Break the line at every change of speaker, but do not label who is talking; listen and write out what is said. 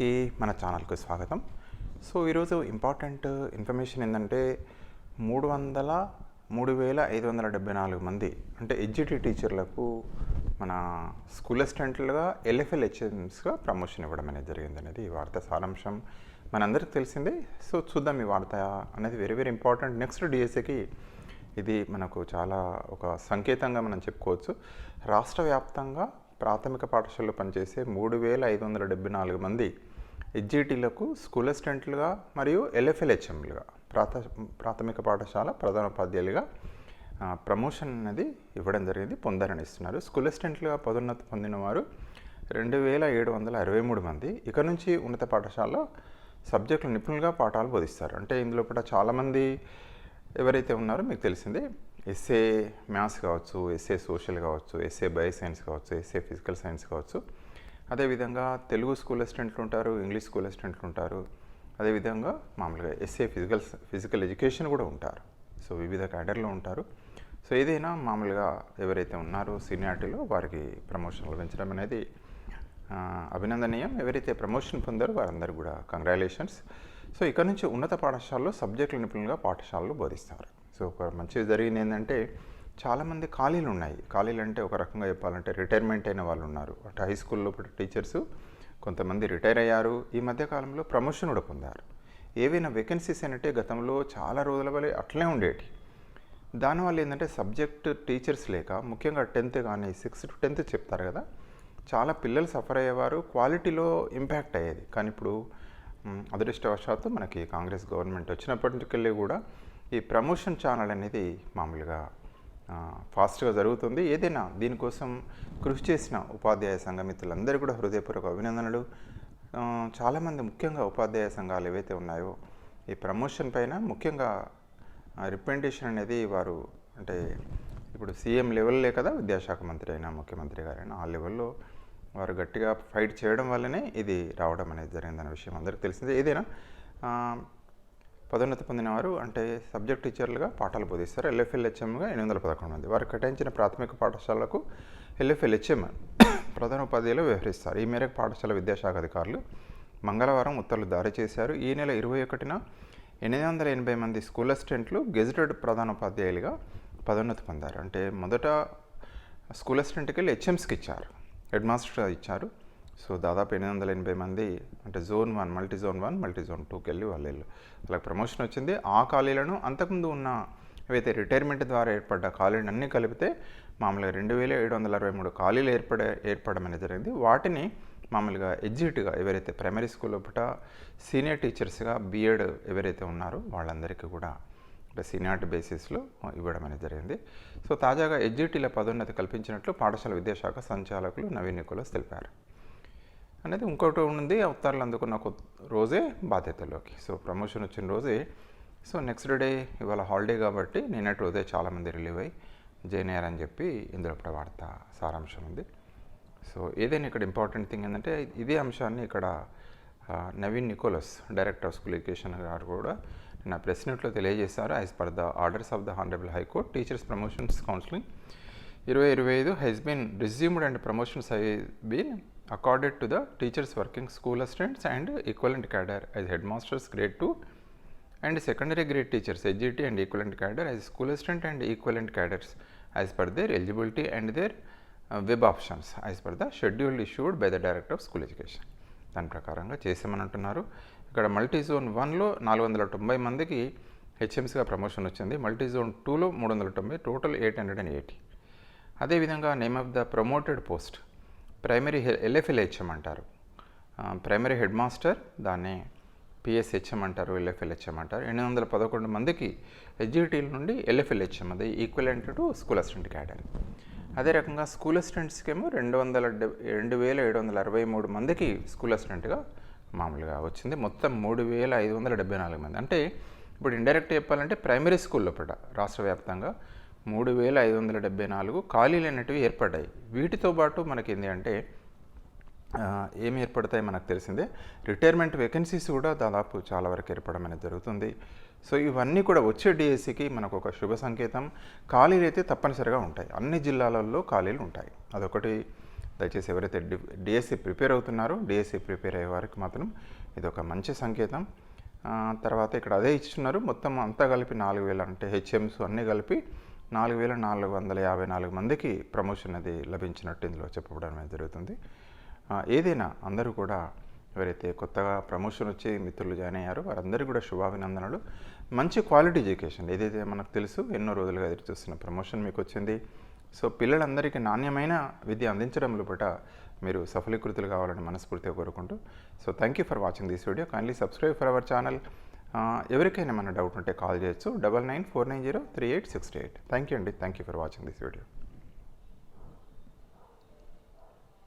కి మన ఛానల్కు స్వాగతం. సో ఈరోజు ఇంపార్టెంట్ ఇన్ఫర్మేషన్ ఏంటంటే మూడు వందల మూడు వేల ఐదు వందల డెబ్బై నాలుగు మంది అంటే ఎడ్జిటి టీచర్లకు మన స్కూల్ అసిస్టెంట్లుగా ఎల్ఎఫ్ఎల్ హెచ్ఎంస్గా ప్రమోషన్ ఇవ్వడం అనేది జరిగింది అనేది ఈ వార్త సారాంశం. మనందరికీ తెలిసిందే. సో చూద్దాం ఈ వార్త అనేది వెరీ వెరీ ఇంపార్టెంట్. నెక్స్ట్ డిఎస్సికి ఇది మనకు చాలా ఒక సంకేతంగా మనం చెప్పుకోవచ్చు. రాష్ట్ర వ్యాప్తంగా ప్రాథమిక పాఠశాలలో పనిచేసే మూడు వేల ఐదు వందల డెబ్బై నాలుగు మంది హెచ్జిటీలకు స్కూల్ అసిస్టెంట్లుగా మరియు ఎల్ఎఫ్ఎల్హెచ్ఎంలుగా ప్రాథ ప్రాథమిక పాఠశాల ప్రధానోపాధ్యాయులుగా ప్రమోషన్ అనేది ఇవ్వడం జరిగింది పొందారని ఇస్తున్నారు. స్కూల్ అసిస్టెంట్లుగా పదోన్నతి పొందిన వారు రెండు వేల ఏడు వందల అరవై మూడు మంది. ఇక నుంచి ఉన్నత పాఠశాలలో సబ్జెక్టులు నిపుణులుగా పాఠాలు బోధిస్తారు. అంటే ఇందులో కూడా చాలామంది ఎవరైతే ఉన్నారో మీకు తెలిసిందే ఎస్ఏ మ్యాథ్స్ కావచ్చు ఎస్ఏ సోషల్ కావచ్చు ఎస్ఏ బయో సైన్స్ కావచ్చు ఎస్ఏ ఫిజికల్ సైన్స్ కావచ్చు. అదేవిధంగా తెలుగు స్కూల్ అసిస్టెంట్లు ఉంటారు ఇంగ్లీష్ స్కూల్ అసిస్టెంట్లు ఉంటారు. అదేవిధంగా మామూలుగా ఎస్ఏ ఫిజికల్ ఫిజికల్ ఎడ్యుకేషన్ కూడా ఉంటారు. సో వివిధ క్యాడర్లో ఉంటారు. సో ఏదైనా మామూలుగా ఎవరైతే ఉన్నారో సీనియారిటీలో వారికి ప్రమోషన్లు పెంచడం అనేది అభినందనీయం. ఎవరైతే ప్రమోషన్ పొందారో వారందరూ కూడా కంగ్రాలేషన్స్ సో ఇక్కడ నుంచి ఉన్నత పాఠశాలలో సబ్జెక్టుల నిపుణులుగా పాఠశాలలు బోధిస్తారు. సో ఒక మంచిది జరిగింది ఏంటంటే చాలామంది ఖాళీలు ఉన్నాయి ఖాళీలు అంటే ఒక రకంగా చెప్పాలంటే రిటైర్మెంట్ అయిన వాళ్ళు ఉన్నారు అంటే హై స్కూల్లో టీచర్స్ కొంతమంది రిటైర్ అయ్యారు ఈ మధ్యకాలంలో ప్రమోషన్ కూడా పొందారు. ఏవైనా వేకెన్సీస్ ఏంటంటే గతంలో చాలా రోజుల వల్ల అట్లే ఉండేటి. దానివల్ల ఏంటంటే సబ్జెక్ట్ టీచర్స్ లేక ముఖ్యంగా టెన్త్ కానీ సిక్స్త్ టు టెన్త్ చెప్తారు కదా చాలా పిల్లలు సఫర్ అయ్యేవారు క్వాలిటీలో ఇంపాక్ట్ అయ్యేది. కానీ ఇప్పుడు అదృష్టవశాత్తు మనకి కాంగ్రెస్ గవర్నమెంట్ వచ్చినప్పటికెళ్ళి కూడా ఈ ప్రమోషన్ ఛానల్ అనేది మామూలుగా ఫాస్ట్గా జరుగుతుంది. ఏదైనా దీనికోసం కృషి చేసిన ఉపాధ్యాయ సంఘమిత్రులందరూ కూడా హృదయపూర్వక అభినందనలు. చాలామంది ముఖ్యంగా ఉపాధ్యాయ సంఘాలు ఏవైతే ఉన్నాయో ఈ ప్రమోషన్ పైన ముఖ్యంగా రిప్రజెంటేషన్ అనేది వారు అంటే ఇప్పుడు సీఎం లెవెల్లే కదా విద్యాశాఖ మంత్రి అయినా ముఖ్యమంత్రి గారైనా ఆ లెవెల్లో వారు గట్టిగా ఫైట్ చేయడం వల్లనే ఇది రావడం అనేది జరిగిందనే విషయం అందరికీ తెలిసిందే. ఏదైనా పదోన్నతి పొందిన వారు అంటే సబ్జెక్ట్ టీచర్లుగా పాఠాలు బోధిస్తారు. ఎల్ఎఫ్ఎల్హెచ్ఎంగా ఎనిమిది వందల పదకొండు మంది. వారు కేటాయించిన ప్రాథమిక పాఠశాలకు ఎల్ఎఫ్ఎల్హెచ్ఎం ప్రధాన ఉపాధ్యాయులు వ్యవహరిస్తారు. ఈ మేరకు పాఠశాల విద్యాశాఖ అధికారులు మంగళవారం ఉత్తర్వులు జారీ చేశారు. ఈ నెల ఇరవై ఒకటిన ఎనిమిది వందల ఎనభై మంది స్కూల్ అసిస్టెంట్లు గెజిటెడ్ ప్రధానోపాధ్యాయులుగా పదోన్నతి పొందారు. అంటే మొదట స్కూల్ అసిస్టెంట్కి వెళ్ళి హెచ్ఎంస్కి ఇచ్చారు. హెడ్ మాస్టర్ ఇచ్చారు. సో దాదాపు ఎనిమిది వందల ఎనభై మంది అంటే zone one multi zone one multi zone టూకి వెళ్ళి వాళ్ళు వెళ్ళు వాళ్ళకి ప్రమోషన్ వచ్చింది. ఆ ఖాళీలను అంతకుముందు ఉన్న ఏవైతే రిటైర్మెంట్ ద్వారా ఏర్పడ్డ ఖాళీలను అన్నీ కలిపితే మామూలుగా రెండు వేల ఏడు వందల అరవై మూడు ఖాళీలు ఏర్పడే ఏర్పడడం అనేది జరిగింది. వాటిని మామూలుగా ఎగ్జిట్గా ఎవరైతే ప్రైమరీ స్కూల్ లోపల సీనియర్ టీచర్స్గా బీఎడ్ ఎవరైతే ఉన్నారో వాళ్ళందరికీ కూడా అంటే సీనియార్టీ బేసిస్లో ఇవ్వడం అనేది జరిగింది. సో తాజాగా ఎడ్జిటీల పదోన్నతి కల్పించినట్లు పాఠశాల విద్యాశాఖ సంచాలకులు నవీన్ నికోలస్ తెలిపారు. అనేది ఇంకోటి ఉంది అవతారాలు అందుకున్న రోజే బాధ్యతలోకి. సో ప్రమోషన్ వచ్చిన రోజే. సో నెక్స్ట్ డే ఇవాళ హాలిడే కాబట్టి నిన్నటి రోజే చాలామంది రిలీవ్ అయ్యి జాయిన్ అని చెప్పి ఇందులో కూడా వార్త సారాంశం ఉంది. సో ఏదైనా ఇక్కడ ఇంపార్టెంట్ థింగ్ ఏంటంటే ఇదే అంశాన్ని ఇక్కడ Naveen Nicholas director of school education గారు కూడా నా ప్రెస్ నోట్లో తెలియజేశారు. As per the orders of the honourable high court teachers promotions counselling. ఇరవై ఇరవై ఐదు has been resumed and promotions have been accorded to the teachers working school assistants and equivalent cadre as head masters grade two and secondary grade teachers SGT and equivalent cadre as school assistant and equivalent cadres as per their eligibility and their web options as per the scheduled issued by the director of school education దాని ప్రకారంగా చేసామనంటున్నారు. ఇక్కడ multi zone వన్లో నాలుగు వందల తొంభై మందికి హెచ్ఎంసీగా promotion వచ్చింది. మల్టీ జోన్ టూలో మూడు వందల తొంభై total eight hundred and eighty అదేవిధంగా name of the promoted post primary LFLHM అంటారు. ప్రైమరీ హెడ్ మాస్టర్ దాన్ని పిఎస్హెచ్ఎం అంటారు ఎల్ఎఫ్ఎల్హెచ్ఎం అంటారు. ఎనిమిది వందల పదకొండు మందికి హెచ్జిటీల నుండి ఎల్ఎఫ్ఎల్హెచ్ఎం అది equivalent to school assistant cadre అదే రకంగా స్కూల్ అసిస్టెంట్స్కేమో రెండు వందల రెండు వేల ఏడు వందల అరవై మూడు మందికి స్కూల్ అసిస్టెంట్గా మామూలుగా వచ్చింది. మొత్తం మూడు వేల ఐదు వందల డెబ్బై నాలుగు మంది. అంటే ఇప్పుడు ఇండైరెక్ట్ చెప్పాలంటే ప్రైమరీ స్కూల్ లోపల రాష్ట్ర వ్యాప్తంగా మూడు వేల ఐదు వందల డెబ్బై నాలుగు ఖాళీలు అనేటివి ఏర్పడ్డాయి. వీటితో పాటు మనకి ఏంటి అంటే ఏమి ఏర్పడతాయి మనకు తెలిసిందే. రిటైర్మెంట్ వేకెన్సీస్ కూడా దాదాపు చాలా వరకు ఏర్పడడం అనేది జరుగుతుంది. సో ఇవన్నీ కూడా వచ్చే డిఎస్సికి మనకు ఒక శుభ సంకేతం. ఖాళీలు అయితే తప్పనిసరిగా ఉంటాయి. అన్ని జిల్లాలలో ఖాళీలు ఉంటాయి. అదొకటి. దయచేసి ఎవరైతే డి డిఎస్సి ప్రిపేర్ అవుతున్నారో డిఎస్సి ప్రిపేర్ అయ్యే వారికి మాత్రం ఇది ఒక మంచి సంకేతం. తర్వాత ఇక్కడ అదే ఇచ్చున్నారు మొత్తం అంతా కలిపి నాలుగు వేల అంటే హెచ్ఎంస్ అన్నీ కలిపి నాలుగు వేల నాలుగు వందల యాభై నాలుగు మందికి ప్రమోషన్ అది లభించినట్టు ఇందులో చెప్పబడడం అనేది జరుగుతుంది. ఏదైనా అందరూ కూడా ఎవరైతే కొత్తగా ప్రమోషన్ వచ్చి మిత్రులు జాయిన్ అయ్యారో వారందరికీ కూడా శుభాభినందనలు. మంచి క్వాలిటీ ఎడ్యుకేషన్ ఏదైతే మనకు తెలుసు ఎన్నో రోజులుగా ఎదురు చూస్తున్న ప్రమోషన్ మీకు వచ్చింది. సో పిల్లలందరికీ నాణ్యమైన విద్య అందించడంలో పట మీరు సఫలీకృతులు కావాలని మనస్ఫూర్తిగా కోరుకుంటూ so thank you for watching this video kindly subscribe for our channel ఎవరికైనా మన డౌట్ ఉంటే కాల్ చేయొచ్చు. Double nine four nine zero three eight six eight. Thank you అండి. Thank you for watching this video.